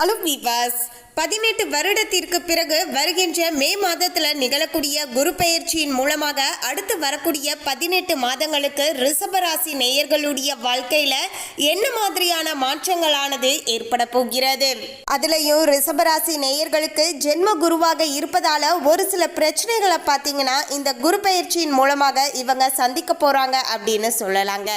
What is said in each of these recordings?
Hello வீவாஸ் பதினெட்டு வருடத்திற்கு பிறகு வருகின்ற மே மாதத்தில் நிகழக்கூடிய குரு பெயர்ச்சியின் மூலமாக அடுத்து வரக்கூடிய பதினெட்டு மாதங்களுக்கு ரிஷபராசி நேயர்களுடைய வாழ்க்கையில என்ன மாதிரியான மாற்றங்களானது ஏற்பட போகிறது? அதுலயும் ரிஷபராசி நேயர்களுக்கு ஜென்ம குருவாக இருப்பதால ஒரு சில பிரச்சனைகளை பார்த்தீங்கன்னா இந்த குரு பெயர்ச்சியின் மூலமாக இவங்க சந்திக்க போறாங்க அப்படின்னு சொல்லலாங்க.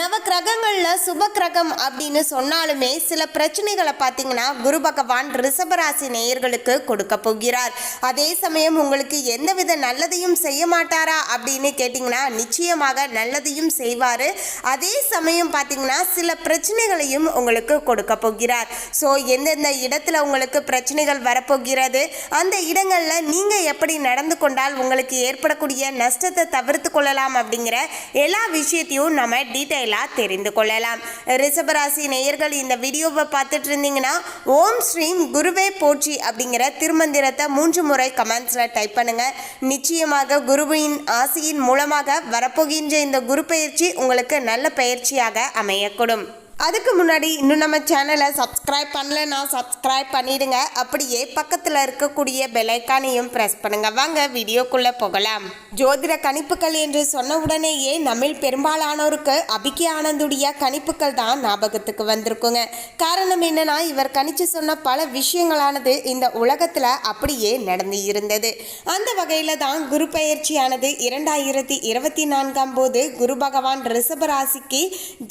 நவ கிரகங்கள்ல சுப கிரகம் அப்படின்னு சொன்னாலுமே சில பிரச்சனைகளை பார்த்தீங்கன்னா குரு பகவான் ரிஷபராசி நேயர்களுக்கு கொடுக்க போகிறார். அதே சமயம் உங்களுக்கு எந்தவித நல்லதையும் செய்ய மாட்டாரா அப்படின்னு கேட்டிங்கன்னா நிச்சயமாக நல்லதையும் செய்வார். அதே சமயம் பார்த்தீங்கன்னா சில பிரச்சனைகளையும் உங்களுக்கு கொடுக்க போகிறார். ஸோ எந்தெந்த இடத்துல உங்களுக்கு பிரச்சனைகள் வரப்போகிறது அந்த இடங்களில் நீங்கள் எப்படி நடந்து கொண்டால் உங்களுக்கு ஏற்படக்கூடிய நஷ்டத்தை தவிர்த்து கொள்ளலாம் அப்படிங்கிற எல்லா விஷயத்தையும் நம்ம டீட்டெயிலாக தெரிந்து கொள்ளலாம். ரிஷபராசி நேயர்கள் இந்த வீடியோவை பார்த்துட்டு இருந்தீங்கன்னா ஓம் ஸ்ரீம் குருவே போற்றி அப்படிங்கிற திருமந்திரத்தை மூன்று முறை கமெண்ட்ஸில் டைப் பண்ணுங்கள் நிச்சயமாக குருவின் ஆசியின் மூலமாக வரப்போகின்ற இந்த குரு பயிற்சி உங்களுக்கு நல்ல பயிற்சியாக அமையக்கூடும். அதுக்கு முன்னாடி இன்னும் நம்ம சேனலை சப்ஸ்கிரைப் பண்ணலன்னா சப்ஸ்கிரைப் பண்ணிடுங்க. அப்படியே பக்கத்தில் இருக்கக்கூடிய பெலைக்கானையும் ப்ரெஸ் பண்ணுங்க. வாங்க வீடியோக்குள்ளே போகலாம். ஜோதிட கணிப்புகள் என்று சொன்ன உடனேயே நம்மில் பெரும்பாலானோருக்கு அபிகே ஆனந்துடைய கணிப்புகள் தான் ஞாபகத்துக்கு வந்திருக்குங்க. காரணம் என்னன்னா இவர் கணிச்சு சொன்ன பல விஷயங்களானது இந்த உலகத்தில் அப்படியே நடந்து இருந்தது. அந்த வகையில் தான் குரு பயிற்சியானது இரண்டாயிரத்தி இருபத்தி நான்காம் போது குரு பகவான் ரிஷபராசிக்கு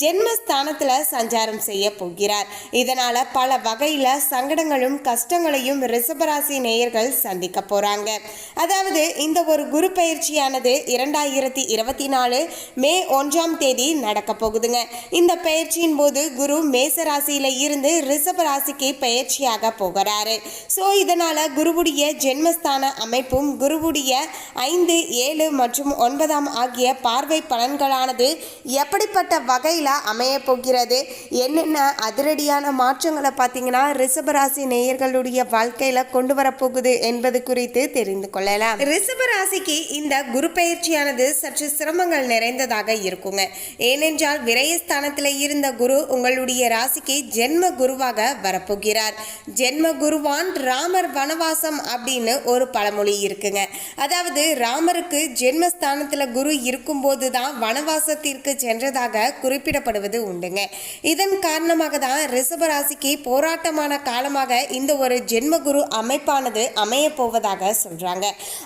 ஜென்மஸ்தானத்தில் சஞ்சாரம் செய்ய போகிறார். இதனால பல வகையில் சங்கடங்களும் கஷ்டங்களையும் ரிஷபராசி நேயர்கள் சந்திக்க போறாங்க. அதாவது இந்த ஒரு குரு பயிற்சியானது இரண்டாயிரத்தி இருபத்தி நாலு மே ஒன்றாம் தேதி நடக்க போகுதுங்க. இந்த பயிற்சியின் போது குரு மேச ராசியில இருந்து ரிஷப ராசிக்கு பயிற்சியாக போகிறாரு. ஸோ இதனால குருவுடைய ஜென்மஸ்தான அமைப்பும் குருவுடைய ஐந்து ஏழு மற்றும் ஒன்பதாம் ஆகிய பார்வை பலன்களானது எப்படிப்பட்ட வகையில் அமைய போகிறது? என்னென்ன அதிரடியான மாற்றங்களை பார்த்தீங்கன்னா ரிஷபராசி நேயர்களுடைய வாழ்க்கையில கொண்டு வரப்போகுது என்பது குறித்து தெரிந்து கொள்ளலாம். ரிஷபராசிக்கு இந்த குரு பயிற்சியானது சற்று சிரமங்கள் நிறைந்ததாக இருக்குங்க. ஏனென்றால் விரயஸ்தானத்தில் இருந்த குரு உங்களுடைய ராசிக்கு ஜென்ம குருவாக வரப்போகிறார். ஜென்ம குருவான் ராமர் வனவாசம் அப்படின்னு ஒரு பழமொழி இருக்குங்க. அதாவது ராமருக்கு ஜென்மஸ்தானத்தில் குரு இருக்கும்போது தான் வனவாசத்திற்கு சென்றதாக குறிப்பிடப்படுவது உண்டுங்க. இதன் காரணமாக தான் ரிஷபராசிக்கு போராட்டமான காலமாக இந்த ஒரு ஜென்ம குரு அமைப்பானது அமைய போவதாக சொல்றாங்க.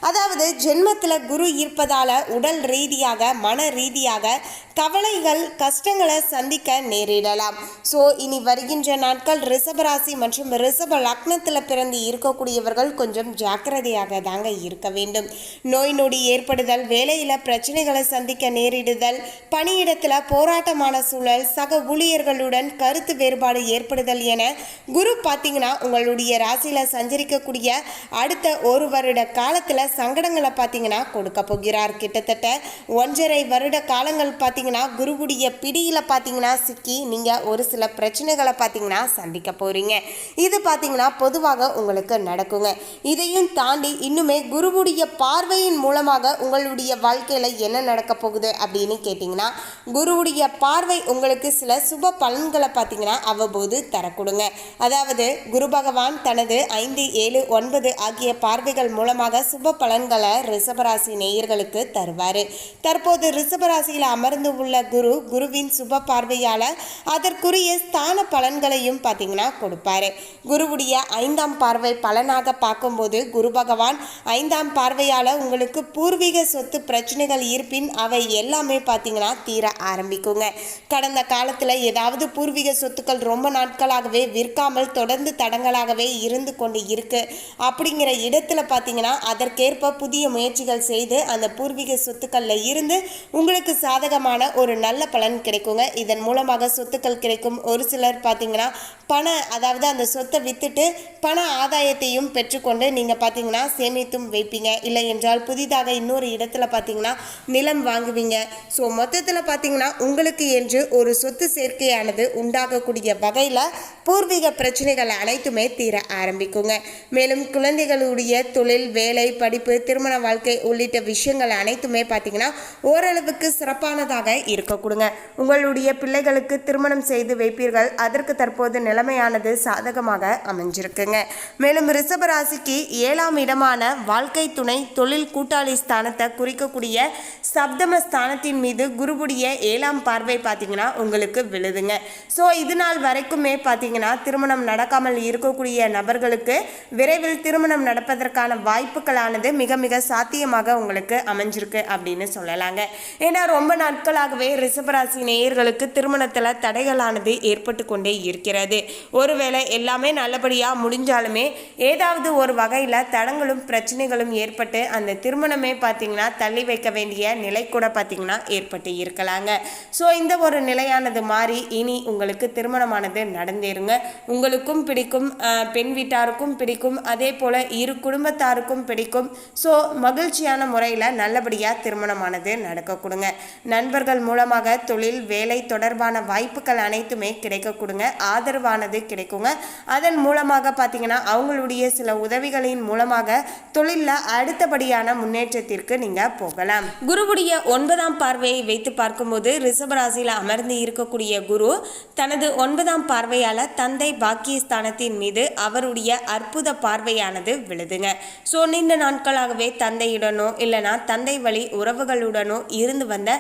அதாவது ஜென்மத்தில் குரு இருப்பதால உடல் ரீதியாக மன ரீதியாக கவலைகள் கஷ்டங்களை சந்திக்க நேரிடலாம். ஸோ இனி வருகின்ற நாட்கள் ரிஷபராசி மற்றும் ரிஷப லக்னத்தில் பிறந்து இருக்கக்கூடியவர்கள் கொஞ்சம் ஜாக்கிரதையாக தாங்க இருக்க வேண்டும். நோய் நொடி ஏற்படுதல் வேலையில் பிரச்சனைகளை சந்திக்க நேரிடுதல் பணியிடத்தில் போராட்டமான சூழல் சக ஊழியர் ஊழியர்களுடன் கருத்து வேறுபாடு ஏற்படுதல் என குரு பார்த்தீங்கன்னா உங்களுடைய ராசியில் சஞ்சரிக்கக்கூடிய அடுத்த ஒரு வருட காலத்தில் சங்கடங்களை பார்த்தீங்கன்னா கொடுக்க போகிறார். கிட்டத்தட்ட ஒன்றரை வருட காலங்கள் பார்த்தீங்கன்னா குருவுடைய பிடியில் பார்த்தீங்கன்னா சிக்கி நீங்கள் ஒரு சில பிரச்சனைகளை பார்த்தீங்கன்னா சந்திக்க போகிறீங்க இது பார்த்தீங்கன்னா பொதுவாக உங்களுக்கு நடக்குங்க. இதையும் தாண்டி இன்னுமே குருவுடைய பார்வையின் மூலமாக உங்களுடைய வாழ்க்கையில் என்ன நடக்க போகுது அப்படின்னு கேட்டிங்கன்னா குருவுடைய பார்வை உங்களுக்கு சில சுப பலன்களை பார்த்தீங்கன்னா அவ்வப்போது தரக்கூடுங்க. அதாவது குரு பகவான் தனது ஐந்து ஏழு ஒன்பது ஆகிய பார்வைகள் மூலமாக சுப பலன்களை ரிஷபராசி நேயர்களுக்கு தருவார். தற்போது ரிஷபராசியில் அமர்ந்து உள்ள குரு குருவின் சுப பார்வையால் அதற்குரிய ஸ்தான பலன்களையும் பார்த்தீங்கன்னா கொடுப்பாரு. குருவுடைய ஐந்தாம் பார்வை பலனாக பார்க்கும்போது குரு பகவான் ஐந்தாம் பார்வையால் உங்களுக்கு பூர்வீக சொத்து பிரச்சனைகள் இருப்பின் அவை எல்லாமே பார்த்தீங்கன்னா தீர ஆரம்பிக்குங்க. கடந்த காலத்தில் ஏதாவது அதாவது பூர்வீக சொத்துக்கள் ரொம்ப நாட்களாகவே விற்காமல் தொடர்ந்து தடங்களாகவே இருந்து கொண்டு இருக்கு. அப்படிங்கிற இடத்துல பார்த்தீங்கன்னா அதற்கேற்ப புதிய முயற்சிகள் செய்து அந்த பூர்வீக சொத்துக்களில் இருந்து உங்களுக்கு சாதகமான ஒரு நல்ல பலன் கிடைக்குங்க. இதன் மூலமாக சொத்துக்கள் கிடைக்கும். ஒரு சிலர் பார்த்தீங்கன்னா பண அதாவது அந்த சொத்தை வித்துட்டு பண ஆதாயத்தையும் பெற்றுக்கொண்டு நீங்கள் பார்த்தீங்கன்னா சேமித்தும் வைப்பீங்க. இல்லை என்றால் புதிதாக இன்னொரு இடத்துல பார்த்தீங்கன்னா நிலம் வாங்குவீங்க. ஸோ மொத்தத்தில் பார்த்தீங்கன்னா உங்களுக்கு என்று ஒரு சொத்து சேர்க்கையானது உண்டாகக்கூடிய வகையில் பூர்வீக பிரச்சனைகள் அனைத்துமே தீர ஆரம்பிக்குங்க. மேலும் குழந்தைகளுடைய தொழில் வேலை படிப்பு திருமண வாழ்க்கை உள்ளிட்ட விஷயங்கள் அனைத்துமே பார்த்தீங்கன்னா ஓரளவுக்கு சிறப்பானதாக இருக்க கொடுங்க. உங்களுடைய பிள்ளைகளுக்கு திருமணம் செய்து வைப்பீர்கள். அதற்கு தற்போது நிலைமையானது சாதகமாக அமைஞ்சிருக்குங்க. மேலும் ரிஷபராசிக்கு ஏழாம் இடமான வாழ்க்கை துணை தொழில் கூட்டாளி ஸ்தானத்தை குறிக்கக்கூடிய சப்தம ஸ்தானத்தின் மீது குருவுடைய ஏழாம் பார்வை பார்த்தீங்கன்னா உங்களுக்கு விழு இருந்ததுங்க ஸோ இது நாள் வரைக்குமே பார்த்தீங்கன்னா திருமணம் நடக்காமல் இருக்கக்கூடிய நபர்களுக்கு விரைவில் திருமணம் நடப்பதற்கான வாய்ப்புகளானது மிக மிக சாத்தியமாக உங்களுக்கு அமைஞ்சிருக்கு அப்படின்னு சொல்லலாங்க. ஏன்னா ரொம்ப நாட்களாகவே ரிஷபராசி நேயர்களுக்கு திருமணத்தில் தடைகளானது ஏற்பட்டு கொண்டே இருக்கிறது. ஒருவேளை எல்லாமே நல்லபடியாக முடிஞ்சாலுமே ஏதாவது ஒரு வகையில் தடங்களும் பிரச்சனைகளும் ஏற்பட்டு அந்த திருமணமே பார்த்தீங்கன்னா தள்ளி வைக்க வேண்டிய நிலை கூட பார்த்தீங்கன்னா ஏற்பட்டு இருக்கலாங்க. ஸோ இந்த ஒரு நிலையானது மாறி இனி உங்களுக்கு திருமணமானது நடந்தேருங்க உங்களுக்கும் பிடிக்கும் பெண் வீட்டாருக்கும் பிடிக்கும் அதே போல் இரு குடும்பத்தாருக்கும் பிடிக்கும். ஸோ மகிழ்ச்சியான முறையில் நல்லபடியாக திருமணமானது நடக்க கொடுங்க நண்பர்கள் மூலமாக தொழில் வேலை தொடர்பான வாய்ப்புகள் அனைத்துமே கிடைக்க கொடுங்க ஆதரவானது கிடைக்குங்க. அதன் மூலமாக பார்த்தீங்கன்னா அவங்களுடைய சில உதவிகளின் மூலமாக தொழிலில் அடுத்தபடியான முன்னேற்றத்திற்கு நீங்கள் போகலாம். குருவுடைய ஒன்பதாம் பார்வையை வைத்து பார்க்கும்போது ரிஷபராசியில் அமர்ந்து இருக்கக்கூடிய குரு. தனது ஒன்பதாம் பார்வையால் தந்தை பாக்கியஸ்தானத்தின் மீது அவருடைய அற்புத பார்வையானது விழுதுங்க. ஸோ நீண்ட நாட்களாகவே தந்தையுடனோ இல்லைனா தந்தை வழி உறவுகளுடனோ இருந்து வந்த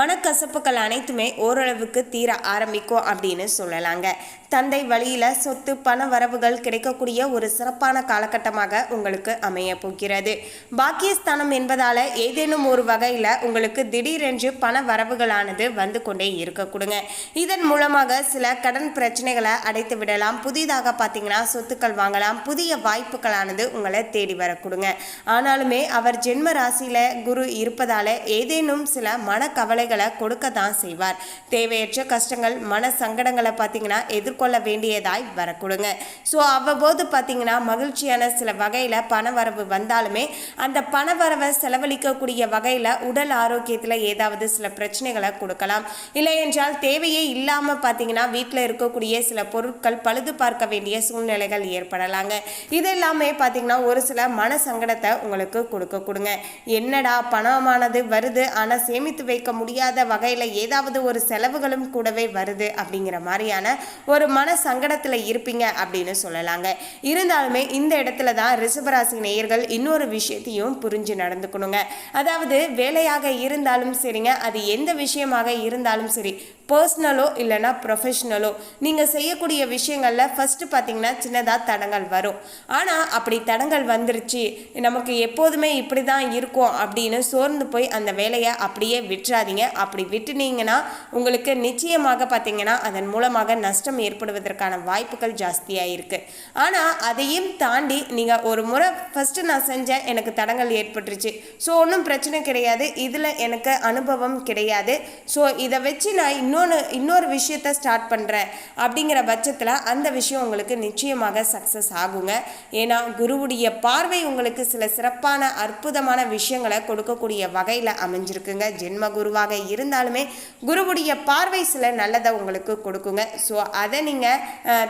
மனக்கசப்புகள் அனைத்துமே ஓரளவுக்கு தீர ஆரம்பிக்கும் அப்படின்னு சொல்லலாங்க. தந்தை வழியில் சொத்து பண வரவுகள் கிடைக்கக்கூடிய ஒரு சிறப்பான காலகட்டமாக உங்களுக்கு அமைய போகிறது. பாக்கியஸ்தானம் என்பதால் ஏதேனும் ஒரு வகையில் உங்களுக்கு திடீரென்று பண வரவுகளானது வந்து கொண்டே இருக்க கொடுங்க. இதன் மூலமாக சில கடன் பிரச்சனைகளை அடைத்து விடலாம். புதிதாக பார்த்தீங்கன்னா சொத்துக்கள் வாங்கலாம். புதிய வாய்ப்புகளானது உங்களை தேடி வரக்கூடுங்க ஆனாலுமே அவர் ஜென்ம ராசியில் குரு இருப்பதால் ஏதேனும் சில மனக்கவலைகளை கொடுக்க தான் செய்வார். தேவையற்ற கஷ்டங்கள் மன சங்கடங்களை பார்த்தீங்கன்னா எதிர்கொள்ள வேண்டியதாய் வரக்கூடுங்க. ஸோ அவ்வப்போது பார்த்தீங்கன்னா மகிழ்ச்சியான சில வகையில் பணவரவு வந்தாலுமே அந்த பணவரவை செலவழிக்கக்கூடிய வகையில் உடல் ஆரோக்கியத்தில் ஏதாவது சில பிரச்சனைகளை கொடுக்கலாம். இல்லை என்றால் தேவையே இல்லாமல் பார்த்தீங்கன்னா வீட்டில் இருக்கக்கூடிய சில பொருட்கள் பழுது பார்க்க வேண்டிய சூழ்நிலைகள் ஏற்படலாங்க. இதெல்லாமே பார்த்தீங்கன்னா ஒரு சில மன சங்கடத்தை உங்களுக்கு கொடுக்க கொடுங்க என்னடா பணமானது வருது ஆனால் சேமித்து வைக்க முடியாத வகையில் ஏதாவது ஒரு செலவுகளும் கூடவே வருது அப்படிங்கிற மாதிரியான ஒரு மன சங்கடத்தில் இருப்பீங்க அப்படின்னு சொல்லலாங்க. இருந்தாலுமே இந்த இடத்துல தான் ரிஷபராசி நேயர்கள் இன்னொரு விஷயத்தையும் புரிஞ்சு நடந்துக்கணுங்க. அதாவது வேலையாக இருந்தாலும் சரிங்க அது எந்த விஷயமாக இருந்தாலும் சரி பர்சனலோ இல்லைன்னா ப்ரொஃபஷ்னலோ நீங்கள் செய்யக்கூடிய விஷயங்களில் ஃபஸ்ட்டு பார்த்தீங்கன்னா சின்னதாக தடங்கள் வரும். ஆனால் அப்படி தடங்கள் வந்துருச்சு நமக்கு எப்போதுமே இப்படி தான் இருக்கும் அப்படின்னு சோர்ந்து போய் அந்த வேலையை அப்படியே விட்டுறாதீங்க. அப்படி விட்டுனீங்கன்னா உங்களுக்கு நிச்சயமாக பார்த்திங்கன்னா அதன் மூலமாக நஷ்டம் ஏற்படுவதற்கான வாய்ப்புகள் ஜாஸ்தியாக இருக்குது ஆனால் அதையும் தாண்டி நீங்கள் ஒரு முறை ஃபஸ்ட்டு நான் செஞ்சேன் எனக்கு தடங்கள் ஏற்பட்டுருச்சு. ஸோ ஒன்றும் பிரச்சனை கிடையாது. இதில் எனக்கு அனுபவம் கிடையாது. ஸோ இதை வச்சு நான் இன்னும் இன்னொன்று இன்னொரு விஷயத்த ஸ்டார்ட் பண்ணுறேன் அப்படிங்கிற பட்சத்தில் அந்த விஷயம் உங்களுக்கு நிச்சயமாக சக்ஸஸ் ஆகுங்க. ஏன்னா குருவுடைய பார்வை உங்களுக்கு சில சிறப்பான அற்புதமான விஷயங்களை கொடுக்கக்கூடிய வகையில் அமைஞ்சிருக்குங்க. ஜென்ம குருவாக இருந்தாலுமே குருவுடைய பார்வை சில நல்லதை உங்களுக்கு கொடுக்குங்க. ஸோ அதை நீங்கள்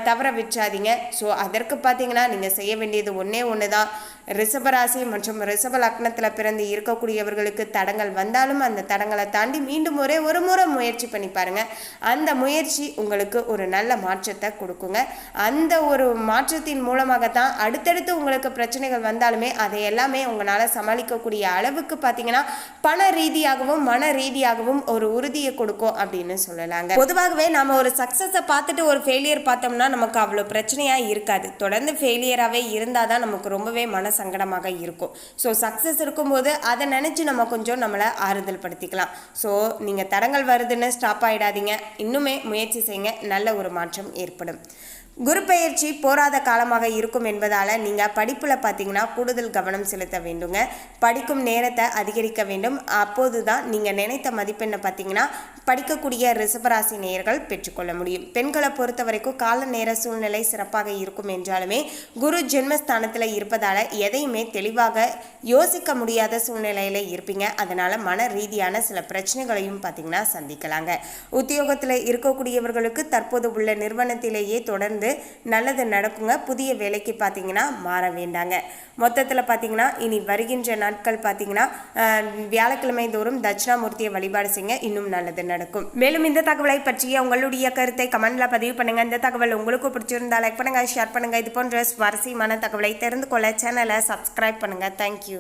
தவற விட்டுறாதீங்க. ஸோ அதற்கு பார்த்தீங்கன்னா நீங்கள் செய்ய வேண்டியது ஒன்றே ஒன்று தான் ரிஷபராசி மற்றும் ரிஷப லக்னத்தில் பிறந்து இருக்கக்கூடியவர்களுக்கு தடங்கள் வந்தாலும் அந்த தடங்களை தாண்டி மீண்டும் ஒரே ஒரு முறை முயற்சி பண்ணி பாருங்கள் அந்த முயற்சி உங்களுக்கு ஒரு நல்ல மாற்றத்தை கொடுக்குங்க. அந்த ஒரு மாற்றத்தின் மூலமாக தான் அடுத்தடுத்து உங்களுக்கு பிரச்சனைகள் வந்தாலுமே அதை எல்லாமே உங்களால் சமாளிக்கக்கூடிய அளவுக்கு பார்த்தீங்கன்னா பண ரீதியாகவும் மன ரீதியாகவும் ஒரு உறுதியை கொடுக்கும் அப்படின்னு சொல்லலாங்க. பொதுவாகவே நம்ம ஒரு சக்ஸஸை பார்த்துட்டு ஒரு ஃபெயிலியர் பார்த்தோம்னா நமக்கு அவ்வளோ பிரச்சனையாக இருக்காது. தொடர்ந்து ஃபெயிலியராகவே இருந்தால் தான் நமக்கு ரொம்பவே மன சங்கடமாக இருக்கும். ஸோ சக்ஸஸ் இருக்கும்போது அதை நினச்சி நம்ம கொஞ்சம் நம்மளை ஆறுதல் படுத்திக்கலாம் ஸோ நீங்கள் தடங்கள் வருதுன்னு ஸ்டாப் ஆகிடாதீங்க இன்னுமே முயற்சி செய்யுங்க. நல்ல ஒரு மாற்றம் ஏற்படும். குரு பயிற்சி போராத காலமாக இருக்கும் என்பதால் நீங்கள் படிப்பில் பார்த்தீங்கன்னா கூடுதல் கவனம் செலுத்த வேண்டுங்க. படிக்கும் நேரத்தை அதிகரிக்க வேண்டும். அப்போது தான் நீங்கள் நினைத்த மதிப்பெண்ணை பார்த்தீங்கன்னா படிக்கக்கூடிய ரிசபராசி நேயர்கள் பெற்றுக்கொள்ள முடியும். பெண்களை பொறுத்த வரைக்கும் கால நேர சூழ்நிலை சிறப்பாக இருக்கும் என்றாலுமே குரு ஜென்மஸ்தானத்தில் இருப்பதால் எதையுமே தெளிவாக யோசிக்க முடியாத சூழ்நிலையில் இருப்பீங்க. அதனால் மன ரீதியான சில பிரச்சனைகளையும் பார்த்தீங்கன்னா சந்திக்கலாங்க. உத்தியோகத்தில் இருக்கக்கூடியவர்களுக்கு தற்போது உள்ள நிறுவனத்திலேயே தொடர்ந்து நல்லது நடக்குங்க. புதிய வேலைக்கு பார்த்தீங்கன்னா மாற வேண்டாங்க. மொத்தத்தில் பார்த்தீங்கன்னா இனி வருகின்ற நாட்கள் பார்த்தீங்கன்னா வியாழக்கிழமை தோறும் தட்சிணாமூர்த்தியை வழிபாடு செய்ய இன்னும் நல்லது நடக்கும். மேலும் இந்த தகவலை பற்றிய உங்களுடைய கருத்தை கமெண்ட்ல பதிவு பண்ணுங்க. இந்த தகவல் உங்களுக்கு பிடிச்சிருந்தா லைக் பண்ணுங்க ஷேர் பண்ணுங்க. இது போன்ற சுவாரஸ்யமான தகவலை தெரிந்து கொள்ள சேனலை சப்ஸ்கிரைப் பண்ணுங்க. தேங்க்யூ